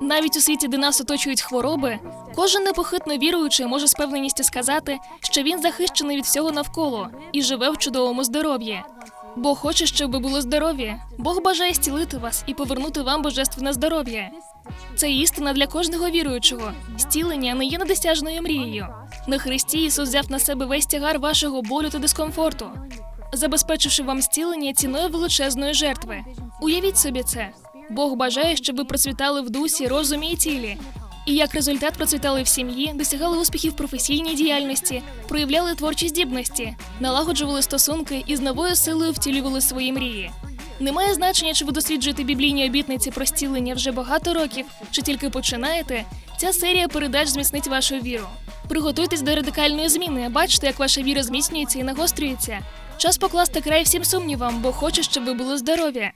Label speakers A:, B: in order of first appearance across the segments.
A: Навіть у світі, де нас оточують хвороби, кожен непохитно віруючий може з певненістю сказати, що він захищений від всього навколо і живе в чудовому здоров'ї. Бог хоче, щоб ви було здорові. Бог бажає зцілити вас і повернути вам божественне здоров'я. Це істина для кожного віруючого. Зцілення не є недосяжною мрією. На Христі Ісус взяв на себе весь тягар вашого болю та дискомфорту, забезпечивши вам зцілення ціною величезної жертви. Уявіть собі це. Бог бажає, щоб ви процвітали в дусі, розумі і тілі. І як результат процвітали в сім'ї, досягали успіхів в професійній діяльності, проявляли творчі здібності, налагоджували стосунки і з новою силою втілювали свої мрії. Немає значення, чи ви досліджуєте біблійні обітниці про зцілення вже багато років, чи тільки починаєте. Ця серія передач зміцнить вашу віру. Приготуйтесь до радикальної зміни. Бачите, як ваша віра зміцнюється і нагострюється. Час покласти край всім сумнівам, бо хоче, щоб ви були здорові.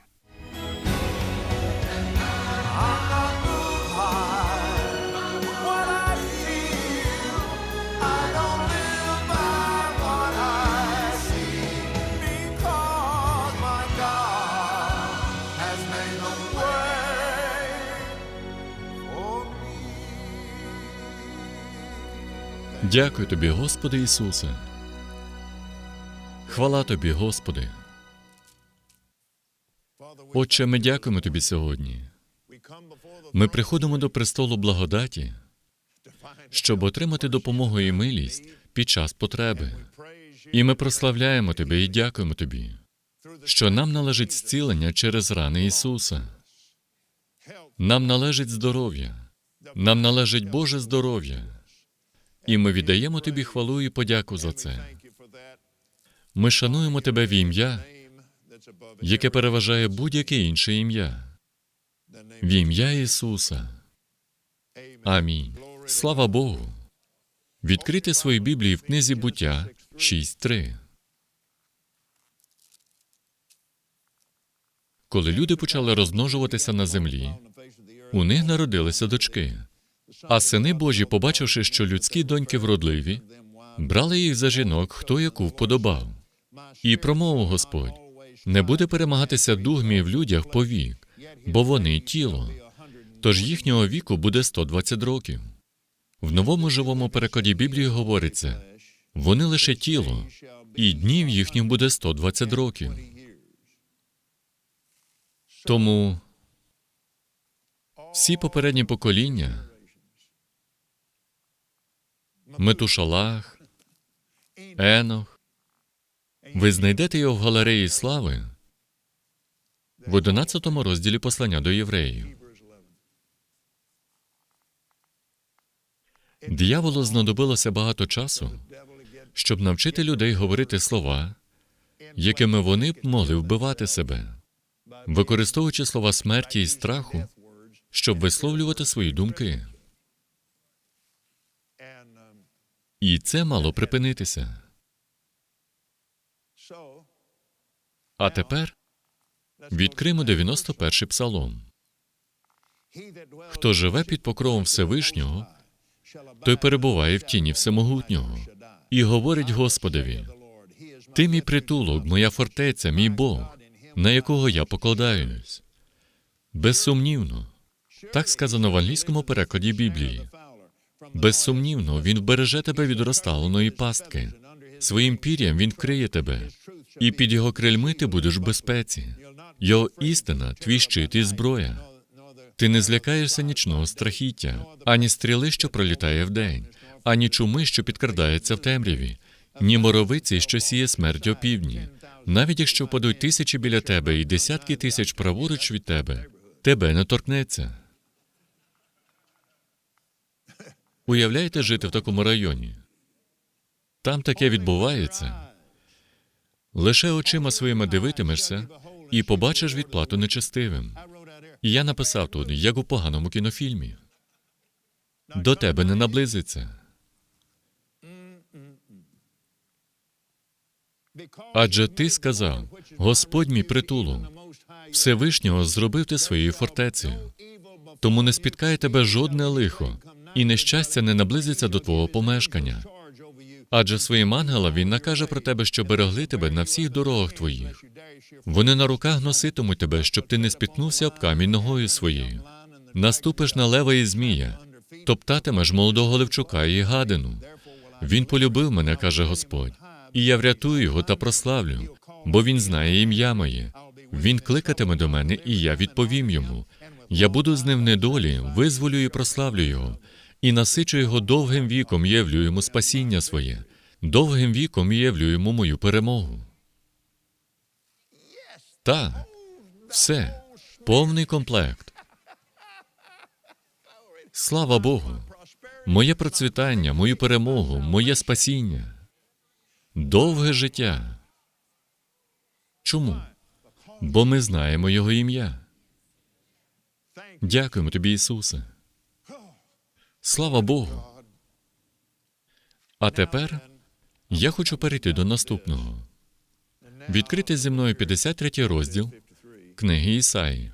B: Дякую тобі, Господи Ісусе. Хвала тобі, Господи. Отче, ми дякуємо тобі сьогодні. Ми приходимо до престолу благодаті, щоб отримати допомогу і милість під час потреби. І ми прославляємо тебе і дякуємо тобі, що нам належить зцілення через рани Ісуса. Нам належить здоров'я, нам належить Боже здоров'я. І ми віддаємо тобі хвалу і подяку за це. Ми шануємо тебе в ім'я, яке переважає будь-яке інше ім'я. В ім'я Ісуса. Амінь. Слава Богу. Відкрити свої Біблії в книзі буття 6.3. Коли люди почали розмножуватися на землі, у них народилися дочки. А сини Божі, побачивши, що людські доньки вродливі, брали їх за жінок, хто яку вподобав. І промовив Господь: не буде перемагатися дух мій в людях повік, бо вони тіло. Тож їхнього віку буде 120 років. В новому живому перекладі Біблії говориться: вони лише тіло, і днів їхніх буде 120 років. Тому всі попередні покоління Метушалах, Енох. Ви знайдете його в галереї слави в 11 розділі послання до євреїв. Дияволу знадобилося багато часу, щоб навчити людей говорити слова, якими вони б могли вбивати себе, використовуючи слова смерті і страху, щоб висловлювати свої думки. І це мало припинитися. А тепер відкримо 91-й псалом. Хто живе під покровом Всевишнього, той перебуває в тіні Всемогутнього і говорить Господові: Ти мій притулок, моя фортеця, мій Бог, на якого я покладаюсь. Безсумнівно, так сказано в англійському перекладі Біблії. Безсумнівно, він вбереже тебе від розталеної пастки. Своїм пір'ям він вкриє тебе, і під його крильми ти будеш в безпеці. Його істина, твій щит і зброя. Ти не злякаєшся нічного страхіття, ані стріли, що пролітає вдень, ані чуми, що підкрадається в темряві, ні моровиці, що сіє смерть опівдні. Навіть якщо впадуть тисячі біля тебе і десятки тисяч праворуч від тебе, тебе не торкнеться. Уявляєте жити в такому районі? Там таке відбувається. Лише очима своїми дивитимешся і побачиш відплату нечестивим. Я написав тут, як у поганому кінофільмі. До тебе не наблизиться. Адже ти сказав: Господь мій притулок, Всевишнього зробив ти своєю фортецею. Тому не спіткає тебе жодне лихо, і нещастя не наблизиться до твого помешкання. Адже своїм ангелам він накаже про тебе, що берегли тебе на всіх дорогах твоїх. Вони на руках носитимуть тебе, щоб ти не спіткнувся об камінь ногою своєю. Наступиш на лева і змія, топтатимеш молодого левчука і гадину. Він полюбив мене, каже Господь, і я врятую його та прославлю, бо він знає ім'я моє. Він кликатиме до мене, і я відповім йому. Я буду з ним в недолі, визволю і прославлю його, і насичу його довгим віком, і явлю йому спасіння своє. Довгим віком і явлю йому мою перемогу. Так, все, повний комплект. Слава Богу! Моє процвітання, мою перемогу, моє спасіння. Довге життя. Чому? Бо ми знаємо Його ім'я. Дякуємо тобі, Ісусе. Слава Богу. А тепер я хочу перейти до наступного. Відкрити зі мною 53 розділ книги Ісаї.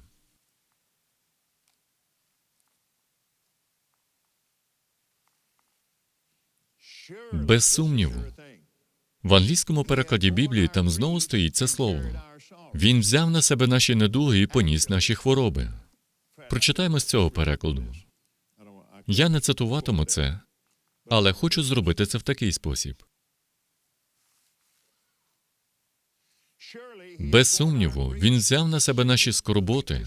B: Без сумніву. В англійському перекладі Біблії там знову стоїть це слово. Він взяв на себе наші недуги і поніс наші хвороби. Прочитаємо з цього перекладу. Я не цитуватиму це, але хочу зробити це в такий спосіб. Без сумніву, він взяв на себе наші скорботи,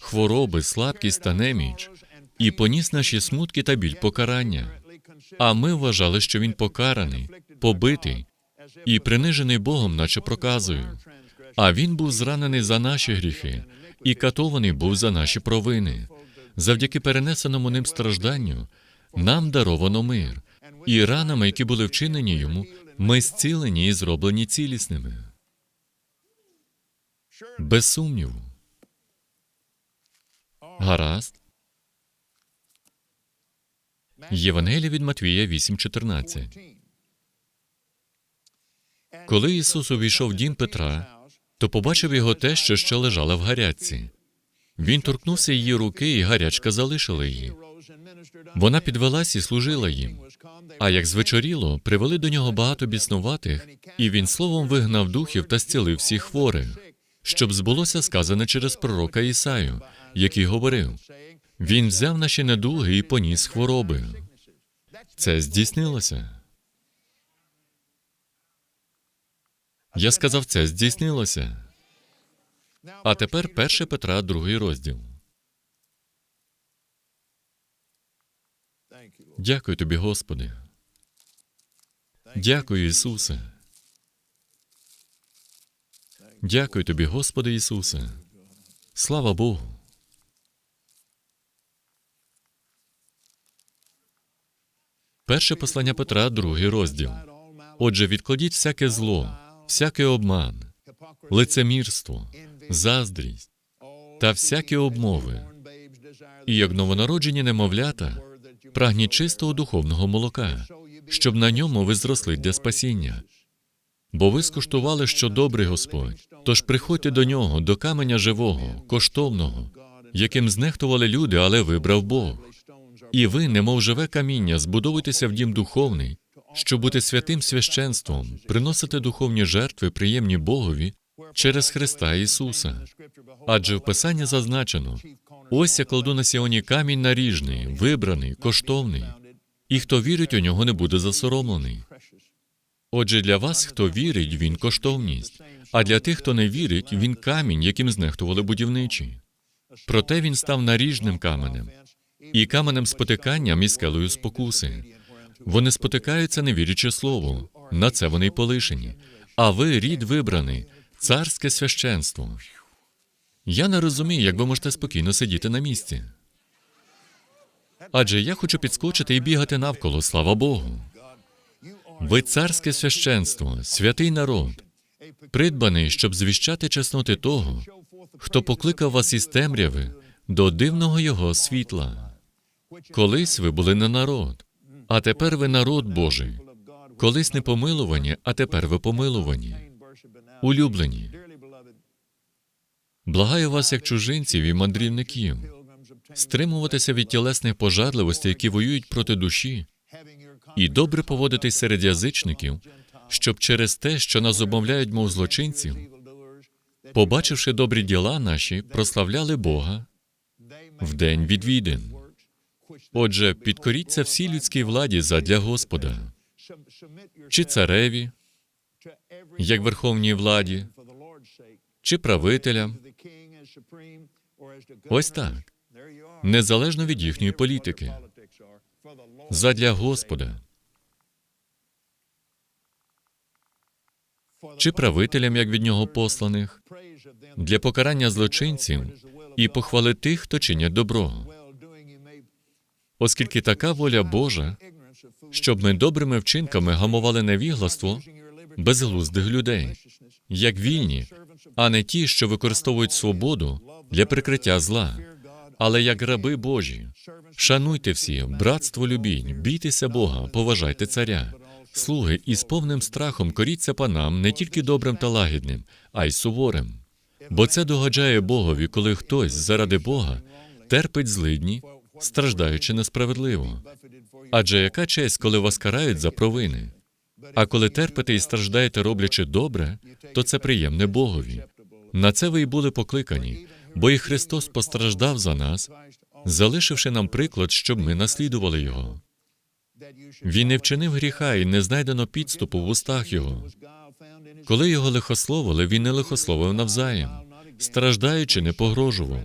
B: хвороби, слабкість та неміч і поніс наші смутки та біль покарання. А ми вважали, що він покараний, побитий і принижений Богом, наче проказою. А він був зранений за наші гріхи і катований був за наші провини. Завдяки перенесеному ним стражданню нам даровано мир, і ранами, які були вчинені йому, ми зцілені і зроблені цілісними. Без сумніву. Гаразд. Євангелія від Матвія 8.14. Коли Ісус увійшов в дім Петра, то побачив його те, що ще лежала в гарячці. Він торкнувся її руки, і гарячка залишила її. Вона підвелась і служила їм. А як звечоріло, привели до нього багато біснуватих, і він словом вигнав духів та зцілив всіх хворих, щоб збулося сказане через пророка Ісаю, який говорив: Він взяв наші недуги і поніс хвороби. Це здійснилося. Я сказав, це здійснилося. А тепер 1 Петра, другий розділ. Дякую тобі, Господи. Дякую, Ісусе. Дякую тобі, Господи Ісусе. Слава Богу. Перше послання Петра, другий розділ. Отже, відкладіть всяке зло, всякий обман, лицемірство, заздрість та всякі обмови. І як новонароджені немовлята, прагніть чистого духовного молока, щоб на ньому ви зросли для спасіння. Бо ви скуштували, що добрий Господь. Тож приходьте до нього, до каменя живого, коштовного, яким знехтували люди, але вибрав Бог. І ви, немов живе каміння, збудовуйтеся в дім духовний, щоб бути святим священством, приносити духовні жертви, приємні Богові через Христа Ісуса. Адже в Писанні зазначено: ось я кладу на Сіоні камінь наріжний, вибраний, коштовний, і хто вірить у нього, не буде засоромлений. Отже, для вас, хто вірить, він коштовність, а для тих, хто не вірить, він камінь, яким знехтували будівничі. Проте він став наріжним каменем і каменем спотиканням і скелею спокуси. Вони спотикаються, не вірячи слову. На це вони й полишені. А ви рід вибраний, царське священство. Я не розумію, як ви можете спокійно сидіти на місці. Адже я хочу підскочити і бігати навколо, слава Богу. Ви царське священство, святий народ, придбаний, щоб звіщати чесноти того, хто покликав вас із темряви до дивного його світла. Колись ви були не народ, а тепер ви народ Божий. Колись не помилувані, а тепер ви помилувані. Улюблені. Благаю вас, як чужинців і мандрівників, стримуватися від тілесних пожадливостей, які воюють проти душі, і добре поводитись серед язичників, щоб через те, що нас обмовляють, мов злочинців, побачивши добрі діла наші, прославляли Бога, в день відвідин. Отже, підкоріться всій людській владі задля Господа, чи цареві, як верховній владі, чи правителям. Ось так, незалежно від їхньої політики, задля Господа, чи правителям, як від нього посланих, для покарання злочинців і похвали тих, хто чинять добро, оскільки така воля Божа, щоб ми добрими вчинками гамували невігластво безглуздих людей, як вільні, а не ті, що використовують свободу для прикриття зла, але як раби Божі. Шануйте всі, братство любінь, бійтеся Бога, поважайте царя. Слуги, із повним страхом коріться панам не тільки добрим та лагідним, а й суворим. Бо це догоджає Богові, коли хтось заради Бога терпить злидні, страждаючи несправедливо. Адже яка честь, коли вас карають за провини? А коли терпите і страждаєте, роблячи добре, то це приємне Богові. На це ви й були покликані, бо і Христос постраждав за нас, залишивши нам приклад, щоб ми наслідували Його. Він не вчинив гріха і не знайдено підступу в устах Його. Коли його лихословили, він не лихословив навзаєм, страждаючи, не погрожував,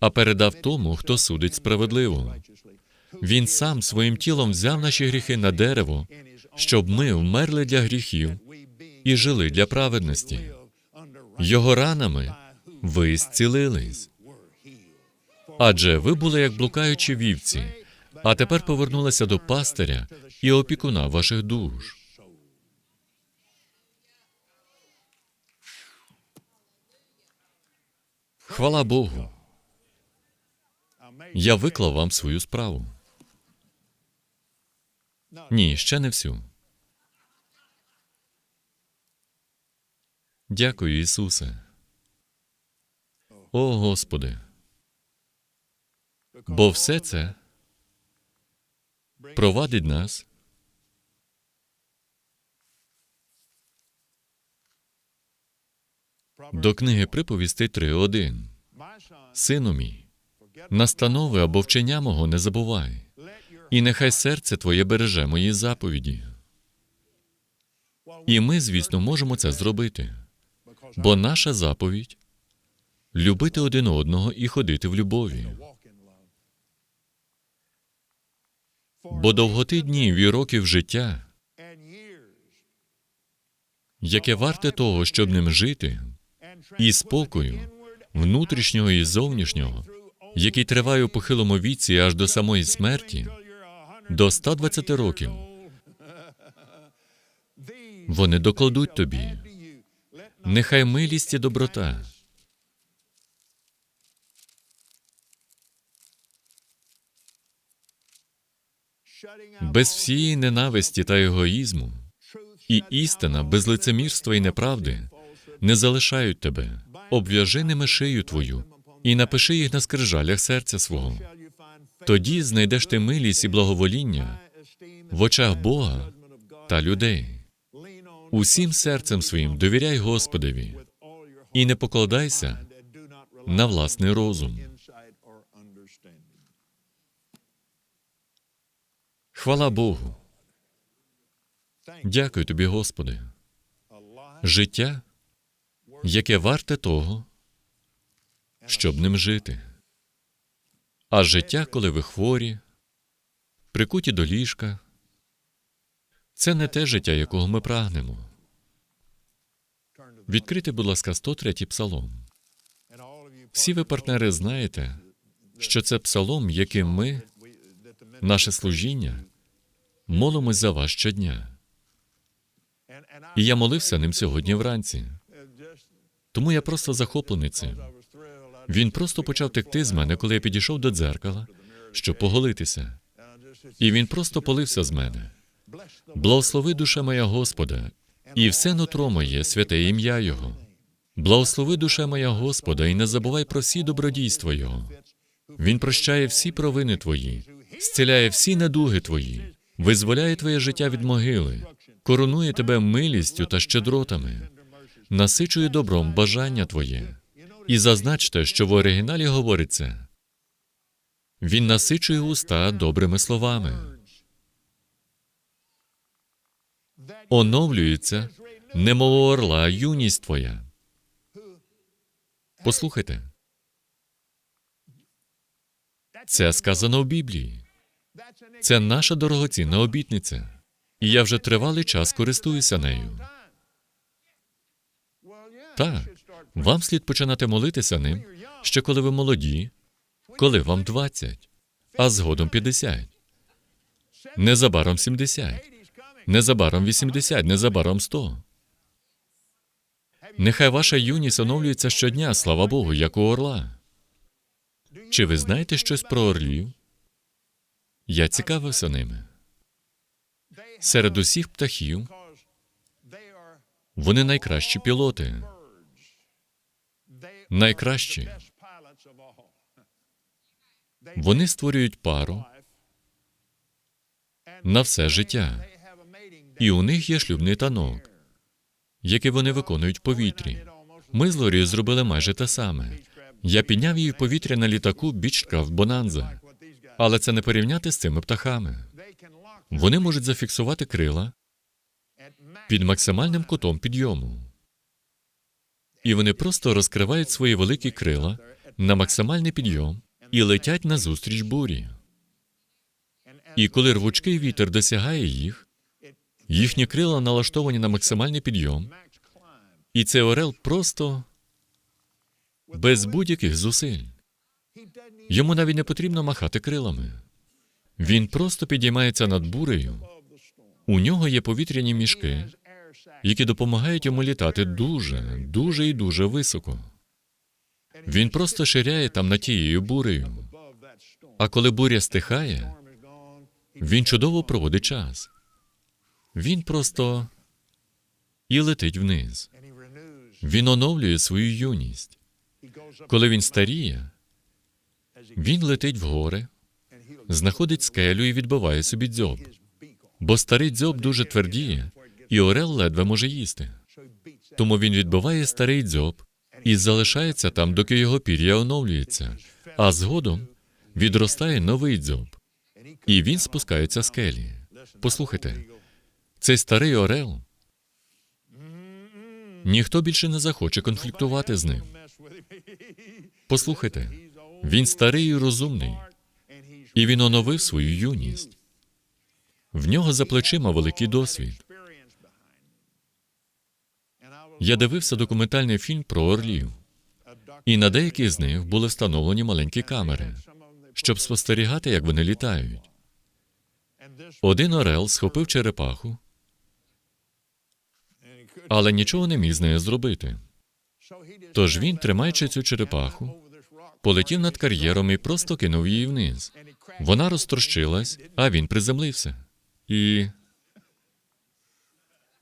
B: а передав тому, хто судить справедливо. Він сам своїм тілом взяв наші гріхи на дерево, щоб ми вмерли для гріхів і жили для праведності. Його ранами ви зцілились. Адже ви були як блукаючі вівці, а тепер повернулися до пастиря і опікуна ваших душ. Хвала Богу. Я виклав вам свою справу. Ні, ще не всю. Дякую, Ісусе. О Господи. Бо все це провадить нас до книги приповістей 3.1. Сину мій, настанови або вчення мого не забувай, і нехай серце твоє береже мої заповіді. І ми, звісно, можемо це зробити, бо наша заповідь любити один одного і ходити в любові. Бо довготи днів і років життя, яке варте того, щоб ним жити, і спокою, внутрішнього і зовнішнього, який триває у похилому віці аж до самої смерті, до 120 років, вони докладуть тобі. Нехай милість і доброта, без всієї ненависті та егоїзму, і істина без лицемірства і неправди не залишають тебе. Обв'яжи ними шию твою і напиши їх на скрижалях серця свого. Тоді знайдеш ти милість і благовоління в очах Бога та людей. Усім серцем своїм довіряй Господеві і не покладайся на власний розум. Хвала Богу. Дякую тобі, Господи. Життя, яке варте того, щоб ним жити. А життя, коли ви хворі, прикуті до ліжка, це не те життя, якого ми прагнемо. Відкрийте, будь ласка, 103 псалом. Всі ви, партнери, знаєте, що це псалом, яким ми, наше служіння, молимось за вас щодня. І я молився ним сьогодні вранці. Тому я просто захоплений цим. Він просто почав текти з мене, коли я підійшов до дзеркала, щоб поголитися. І він просто полився з мене. Благослови душа моя Господа, і все нутро моє, святе ім'я Його. Благослови душа моя Господа, і не забувай про всі добродійства Його. Він прощає всі провини твої, зціляє всі недуги твої, визволяє твоє життя від могили, коронує тебе милістю та щедротами, насичує добром бажання твоє. І зазначте, що в оригіналі говориться Він насичує уста добрими словами. Оновлюється, немов орла, юність твоя. Послухайте. Це сказано в Біблії. Це наша дорогоцінна обітниця. І я вже тривалий час користуюся нею. Так, вам слід починати молитися ним, ще коли ви молоді, коли вам 20, а згодом 50. Незабаром 70, незабаром 80, незабаром 100. Нехай ваша юність оновлюється щодня, слава Богу, як у орла. Чи ви знаєте щось про орлів? Я цікавився ними. Серед усіх птахів вони найкращі пілоти. Найкращі. Вони створюють пару на все життя. І у них є шлюбний танок, який вони виконують в повітрі. Ми з Лорією зробили майже те саме. Я підняв її в повітря на літаку Бічкрафт Бонанза, але це не порівняти з цими птахами. Вони можуть зафіксувати крила під максимальним кутом підйому. І вони просто розкривають свої великі крила на максимальний підйом і летять назустріч бурі. І коли рвучкий вітер досягає їх, їхні крила налаштовані на максимальний підйом, і цей орел просто без будь-яких зусиль. Йому навіть не потрібно махати крилами. Він просто підіймається над бурею. У нього є повітряні мішки, які допомагають йому літати дуже, дуже і дуже високо. Він просто ширяє там над тією бурею. А коли буря стихає, він чудово проводить час. Він просто і летить вниз. Він оновлює свою юність. Коли він старіє, він летить в гори, знаходить скелю і відбиває собі дзьоб. Бо старий дзьоб дуже твердіє, і орел ледве може їсти. Тому він відбиває старий дзьоб і залишається там, доки його пір'я оновлюється, а згодом відростає новий дзьоб, і він спускається скелі. Послухайте, цей старий орел. Ніхто більше не захоче конфліктувати з ним. Послухайте, він старий і розумний, і він оновив свою юність. В нього за плечима великий досвід. Я дивився документальний фільм про орлів, і на деяких з них були встановлені маленькі камери, щоб спостерігати, як вони літають. Один орел схопив черепаху, але нічого не міг з нею зробити. Тож він, тримаючи цю черепаху, полетів над кар'єром і просто кинув її вниз. Вона розтрощилась, а він приземлився. І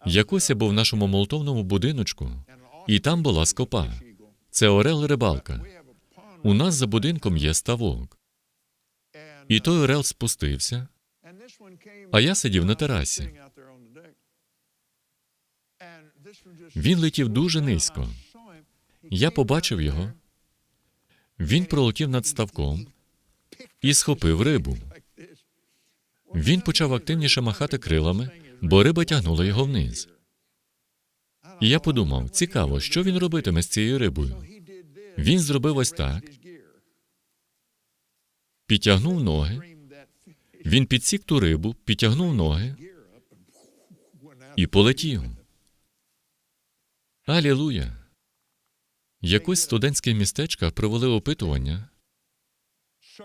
B: якось я був в нашому молотовному будиночку, і там була скопа. Це орел рибалка. У нас за будинком є ставок. І той орел спустився, а я сидів на терасі. Він летів дуже низько. Я побачив його. Він пролетів над ставком і схопив рибу. Він почав активніше махати крилами, бо риба тягнула його вниз. І я подумав: цікаво, що він робитиме з цією рибою. Він зробив ось так, підтягнув ноги, він підсік ту рибу, підтягнув ноги і полетів. Алілуя! Якось студентське містечка провели опитування,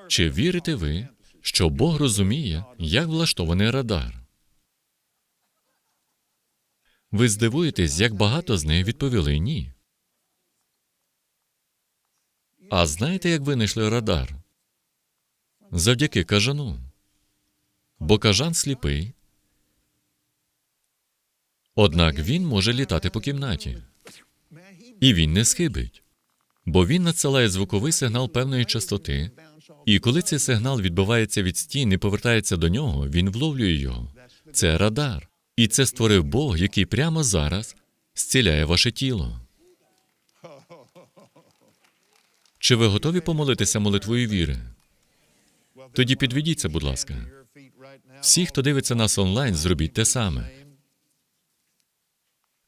B: чи вірите ви, що Бог розуміє, як влаштований радар? Ви здивуєтесь, як багато з них відповіли ні. А знаєте, як винайшли радар? Завдяки кажану. Бо кажан сліпий. Однак він може літати по кімнаті. І він не схибить, бо він надсилає звуковий сигнал певної частоти, і коли цей сигнал відбивається від стін і повертається до нього, він вловлює його. Це радар. І це створив Бог, який прямо зараз зціляє ваше тіло. Чи ви готові помолитися молитвою віри? Тоді підведіться, будь ласка. Всі, хто дивиться нас онлайн, зробіть те саме.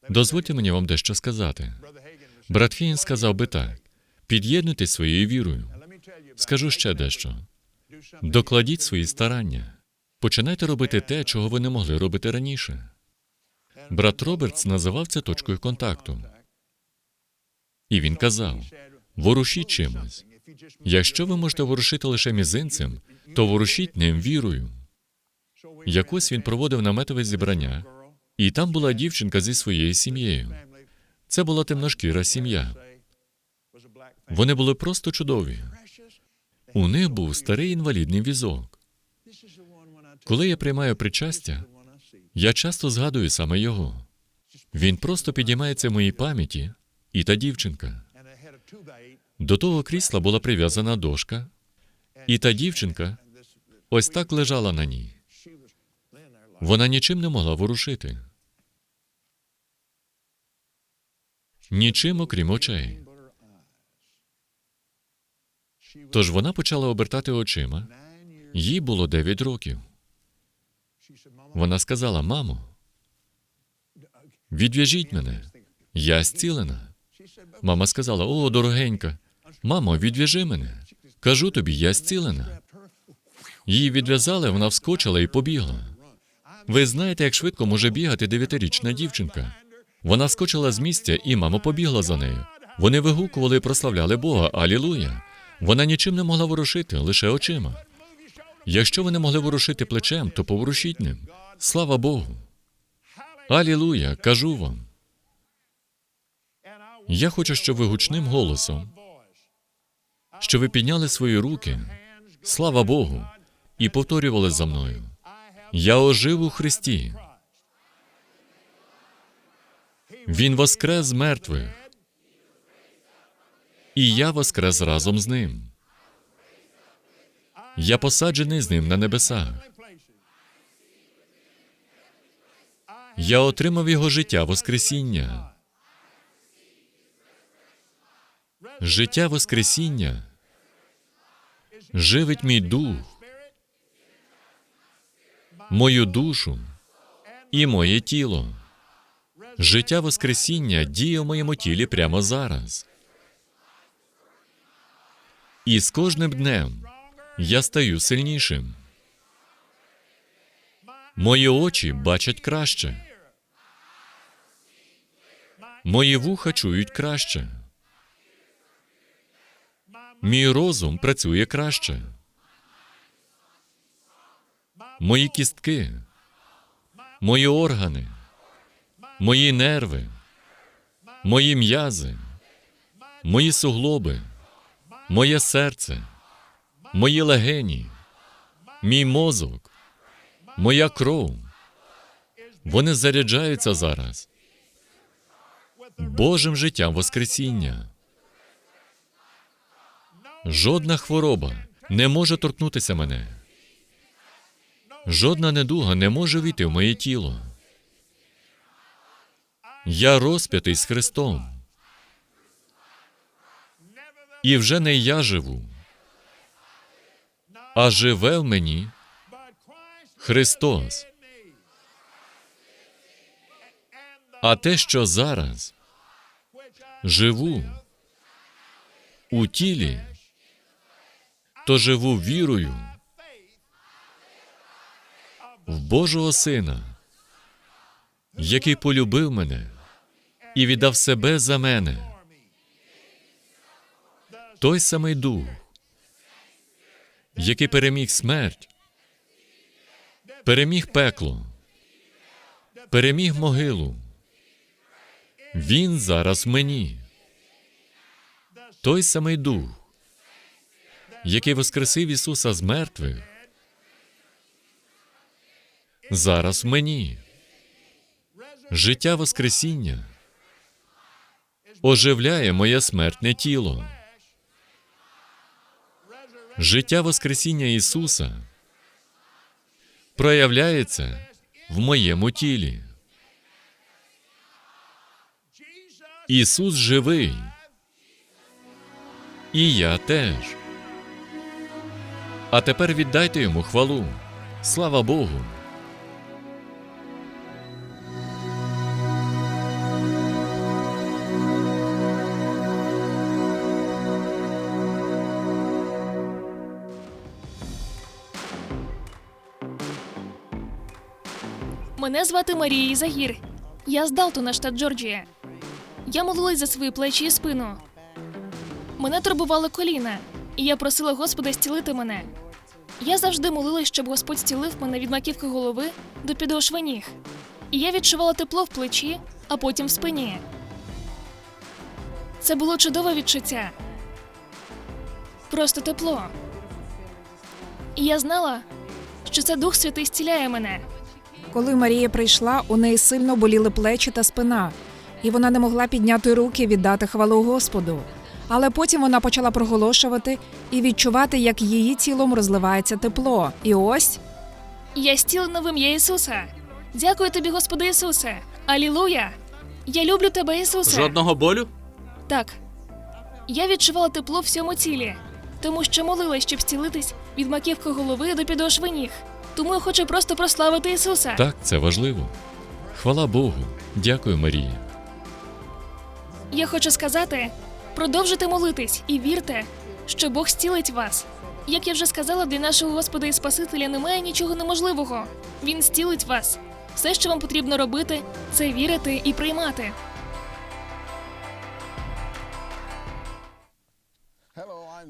B: Дозвольте мені вам дещо сказати. Брат Хейн сказав би так: під'єднуйтесь своєю вірою. Скажу ще дещо. Докладіть свої старання. Починайте робити те, чого ви не могли робити раніше. Брат Робертс називав це точкою контакту. І він казав: ворушіть чимось. Якщо ви можете ворушити лише мізинцем, то ворушіть ним вірою. Якось він проводив наметове зібрання, і там була дівчинка зі своєю сім'єю. Це була темношкіра сім'я. Вони були просто чудові. У них був старий інвалідний візок. Коли я приймаю причастя, я часто згадую саме його. Він просто підіймається в моїй пам'яті, і та дівчинка. До того крісла була прив'язана дошка, і та дівчинка ось так лежала на ній. Вона нічим не могла ворушити. Нічим, окрім очей. Тож вона почала обертати очима. Їй було 9 років. Вона сказала: Мамо, відв'яжіть мене. Я зцілена. Мама сказала: О, дорогенька, мамо, відв'яжи мене. Кажу тобі, я зцілена. Її відв'язали, вона вскочила і побігла. Ви знаєте, як швидко може бігати дев'ятирічна дівчинка. Вона вскочила з місця, і мама побігла за нею. Вони вигукували і прославляли Бога. Алілуя. Вона нічим не могла ворушити, лише очима. Якщо ви не могли ворушити плечем, то поворушіть ним. Слава Богу. Алілуя, кажу вам. Я хочу, щоб ви гучним голосом, що ви підняли свої руки, слава Богу, і повторювали за мною. Я ожив у Христі. Він воскрес мертвих. І я воскрес разом з ним. Я посаджений з ним на небесах. Я отримав його життя Воскресіння. Життя Воскресіння живить мій дух, мою душу і моє тіло. Життя Воскресіння діє в моєму тілі прямо зараз. І з кожним днем я стаю сильнішим. Мої очі бачать краще. Мої вуха чують краще. Мій розум працює краще. Мої кістки, мої органи, мої нерви, мої м'язи, мої суглоби, моє серце, мої легені, мій мозок, моя кров. Вони заряджаються зараз Божим життям Воскресіння. Жодна хвороба не може торкнутися мене. Жодна недуга не може війти в моє тіло. Я розп'ятий з Христом. І вже не я живу, а живе в мені Христос. А те, що зараз живу у тілі, то живу вірою в Божого Сина, який полюбив мене і віддав себе за мене. Той самий дух, який переміг смерть, переміг пекло, переміг могилу. Він зараз в мені. Той самий дух, який воскресив Ісуса з мертвих, зараз в мені. Життя Воскресіння оживляє моє смертне тіло. Життя Воскресіння Ісуса проявляється в моєму тілі. Ісус живий. І я теж. А тепер віддайте йому хвалу. Слава Богу!
A: Мене звати Марія Загір. Я з Далтона, штат Джорджія. Я молилась за свої плечі і спину. Мене турбували коліна, і я просила Господа зцілити мене. Я завжди молилась, щоб Господь зцілив мене від маківки голови до підошви ніг. І я відчувала тепло в плечі, а потім в спині. Це було чудове відчуття. Просто тепло. І я знала, що це Дух Святий зціляє мене.
C: Коли Марія прийшла, у неї сильно боліли плечі та спина, і вона не могла підняти руки віддати хвалу Господу. Але потім вона почала проголошувати і відчувати, як її тілом розливається тепло. І ось
A: Я зцілена в ім'я Ісуса. Дякую тобі, Господи Ісусе. Алілуя! Я люблю тебе, Ісусе.
D: Жодного болю?
A: Так. Я відчувала тепло в всьому тілі, тому що молилась, щоб зцілитись від маківки голови до підошви ніг. Тому я хочу просто прославити Ісуса.
B: Так, це важливо. Хвала Богу. Дякую, Марія.
A: Я хочу сказати: продовжуйте молитись і вірте, що Бог зцілить вас. Як я вже сказала, для нашого Господа і Спасителя немає нічого неможливого. Він зцілить вас. Все, що вам потрібно робити, це вірити і приймати.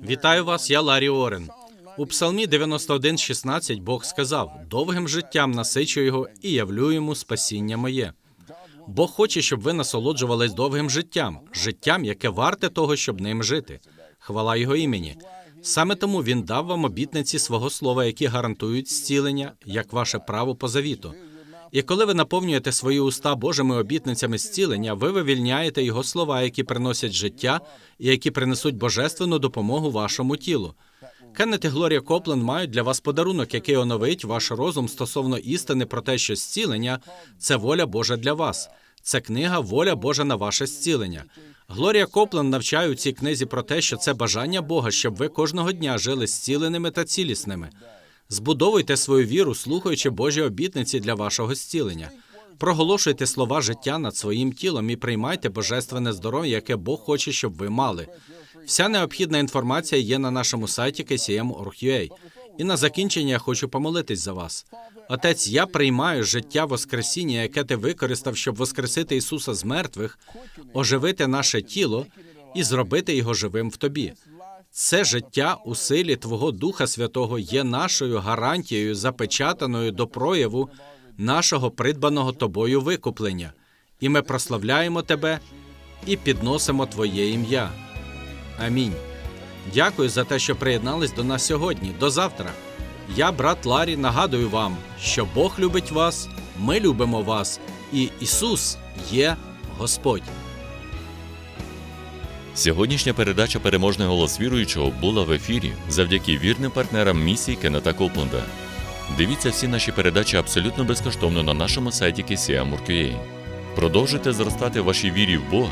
D: Вітаю вас, я Ларі Орен. У Псалмі 91.16 Бог сказав: довгим життям насичу його і явлю йому спасіння моє. Бог хоче, щоб ви насолоджувались довгим життям, життям, яке варте того, щоб ним жити. Хвала його імені. Саме тому він дав вам обітниці свого слова, які гарантують зцілення, як ваше право по завіту. І коли ви наповнюєте свої уста Божими обітницями зцілення, ви вивільняєте його слова, які приносять життя і які принесуть божественну допомогу вашому тілу. Кеннет і Глорія Копленд мають для вас подарунок, який оновить ваш розум стосовно істини про те, що зцілення це воля Божа для вас. Це книга Воля Божа на ваше зцілення. Глорія Копленд навчає у цій книзі про те, що це бажання Бога, щоб ви кожного дня жили зціленими та цілісними. Збудовуйте свою віру, слухаючи Божі обітниці для вашого зцілення. Проголошуйте слова життя над своїм тілом і приймайте божественне здоров'я, яке Бог хоче, щоб ви мали. Вся необхідна інформація є на нашому сайті kcm.org.ua. І на закінчення я хочу помолитись за вас. Отець, я приймаю життя Воскресіння, яке ти використав, щоб воскресити Ісуса з мертвих, оживити наше тіло і зробити його живим в тобі. Це життя у силі Твого Духа Святого є нашою гарантією, запечатаною до прояву нашого придбаного тобою викуплення, і ми прославляємо Тебе і підносимо Твоє ім'я. Амінь. Дякую за те, що приєднались до нас сьогодні. До завтра. Я, брат Ларі, нагадую вам, що Бог любить вас, ми любимо вас, і Ісус є Господь.
B: Сьогоднішня передача Переможний голос віруючого була в ефірі завдяки вірним партнерам місії Кеннета Копленда. Дивіться всі наші передачі абсолютно безкоштовно на нашому сайті KCM.org.ua. Продовжуйте зростати в вашій вірі в Бога